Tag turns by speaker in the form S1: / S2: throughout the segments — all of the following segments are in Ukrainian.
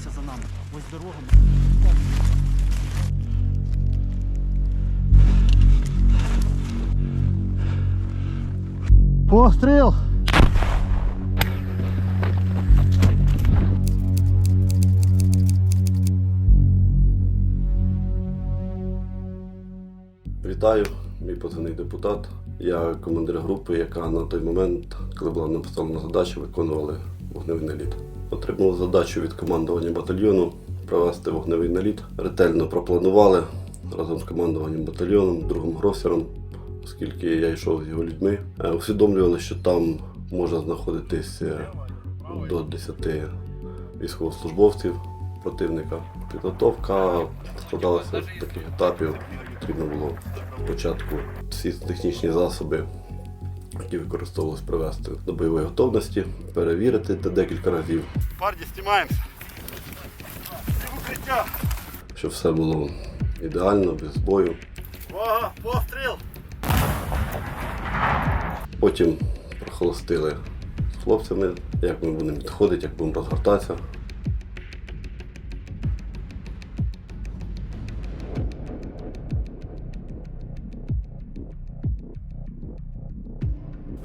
S1: Рухайся за нами. Ось дорога.
S2: Постріл!
S3: Вітаю, мій позивний депутат. Я командир групи, яка на той момент, коли була нам поставлена задача, виконували вогневий наліт. Отримали задачу від командування батальйону провести вогневий наліт. Ретельно пропланували разом з командуванням батальйоном, другом Гросером, оскільки я йшов з його людьми. Е, Усвідомлювали, що там може знаходитись е, до 10 військовослужбовців противника. Підготовка складалася з таких етапів. Потрібно було спочатку всі технічні засоби, які використовувалися, привести до бойової готовності, перевірити це декілька разів,
S2: Парні, знімаємося. Укриття.
S3: щоб все було ідеально, без бою.
S2: Увага, постріл!
S3: Потім прохолостили з хлопцями, як ми будемо відходити, як будемо розгортатися.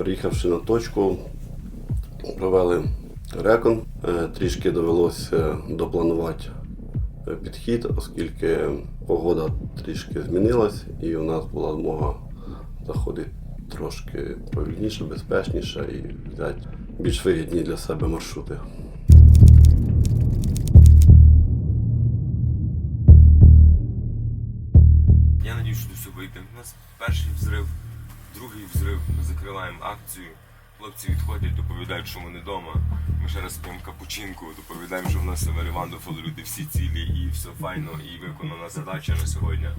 S3: Приїхавши на точку, провели рекон. Е, Трішки довелося допланувати підхід, оскільки погода трішки змінилась і у нас була змога заходити трошки повільніше, безпечніше і взяти більш вигідні для себе маршрути.
S4: Я надію, що все вийде. У нас перший взрив, другий взрив. Ми закриваємо акцію. Хлопці відходять, доповідають, що вони вдома. Ми ще раз п'ємо капучинку, доповідаємо, що в нас Север Вандофол, люди всі цілі і все файно, і виконана задача на сьогодні.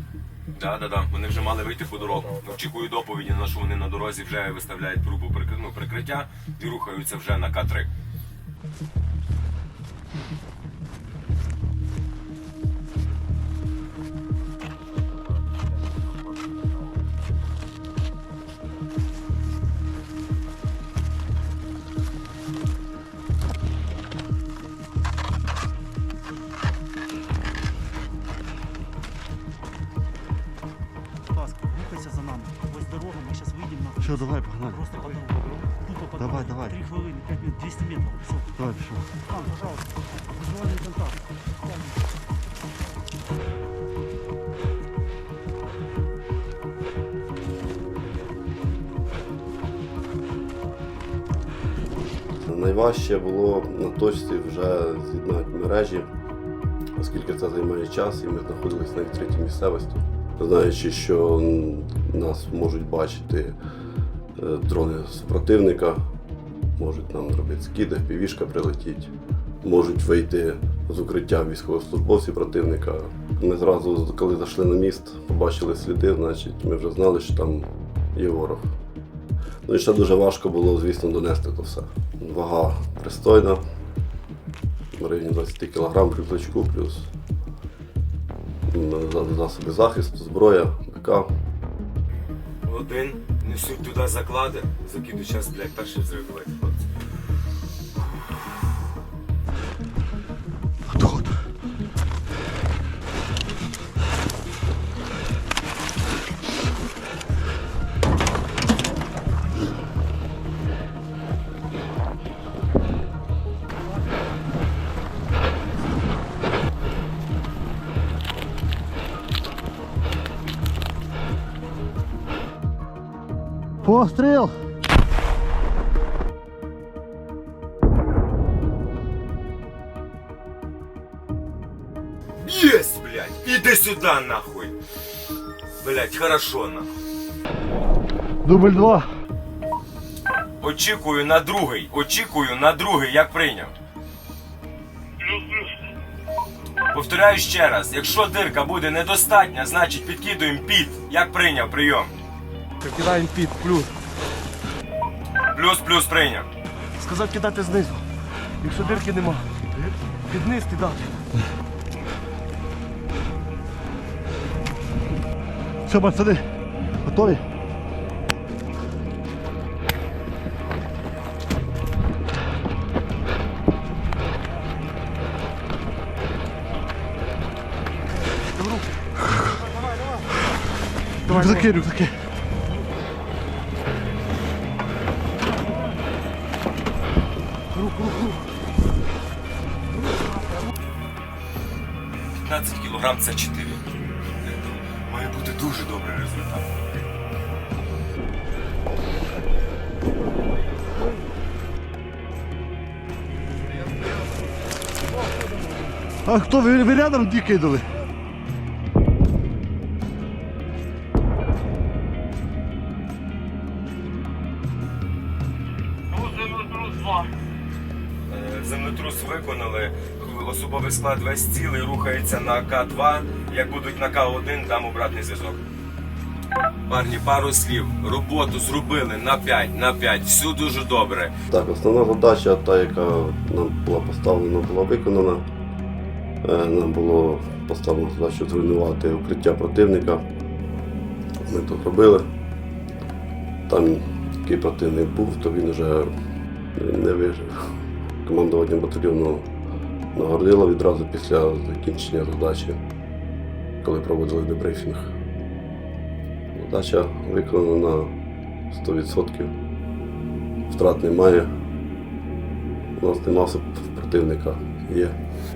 S4: Да, да, да. Вони вже мали вийти по дорогу. Очікую доповіді на що вони на дорозі вже виставляють трубу ну, прикриття і рухаються вже на К3.
S2: Що, давай, погнали.
S1: Просто по дорогу. Тупо по
S2: Давай, давай.
S1: Три хвилини, 5 минут, 200 метрів. Все.
S2: Давай, пішов.
S1: Там, пожалуйста. Визуальний контакт.
S3: Найважче було на точці вже з'єднати мережі, оскільки це займає час, і ми знаходилися на відкритій місцевості. Знаючи, що нас можуть бачити е, дрони супротивника, можуть нам робити скиди, півішка прилетіть, можуть вийти з укриття військовослужбовці противника. Ми зразу, коли зайшли на міст, побачили сліди, значить ми вже знали, що там є ворог. Ну і ще дуже важко було, звісно, донести то все. Вага пристойна, в районі 20 кг при рюкзачку, плюс засоби захисту, зброя, БК.
S4: Один, несуть туди заклади, закиду час, блядь, перший взрив,
S2: Постріл!
S4: Єсть, блядь! Іди сюди, нахуй! Блядь, хорошо, нахуй.
S2: Дубль два.
S4: Очікую на другий, очікую на другий, як прийняв. Повторяю ще раз, якщо дирка буде недостатня, значить підкидуємо під, як прийняв прийом метрів,
S2: кидаємо під, плюс.
S4: Плюс, плюс, прийняв.
S2: Сказав кидати знизу. Якщо дирки нема, під низ кидати. Все, пацани, готові? Давай, давай. Закинув, закинув.
S4: 15 кілограм це 4. Має бути дуже добрий результат.
S2: А хто ви, ви рядом кидали?
S4: Виконали, особовий склад весь цілий рухається на К2. Як будуть на К1, дам обратний зв'язок. Парні, пару слів. Роботу зробили на 5, на 5. Все дуже добре.
S3: Так, основна задача, та, яка нам була поставлена, була виконана. Е, Нам було поставлено задачу зруйнувати укриття противника. Ми то робили. Там який противник був, то він вже не вижив. Командування батальйону нагородило відразу після закінчення задачі, коли проводили дебрифінг. Задача виконана на 100%. Втрат немає. У нас нема противника. Є.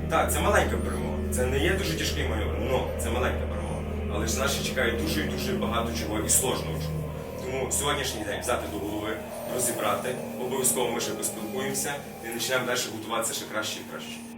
S4: Так, це маленька перемога. Це не є дуже тяжкий маневр, але це маленька перемога. Але ж наші чекають дуже і дуже багато чого і сложного чого. Тому сьогоднішній день взяти до голови, розібрати. Обов'язково ми ще поспілкуємося і почнемо далі готуватися ще краще і краще.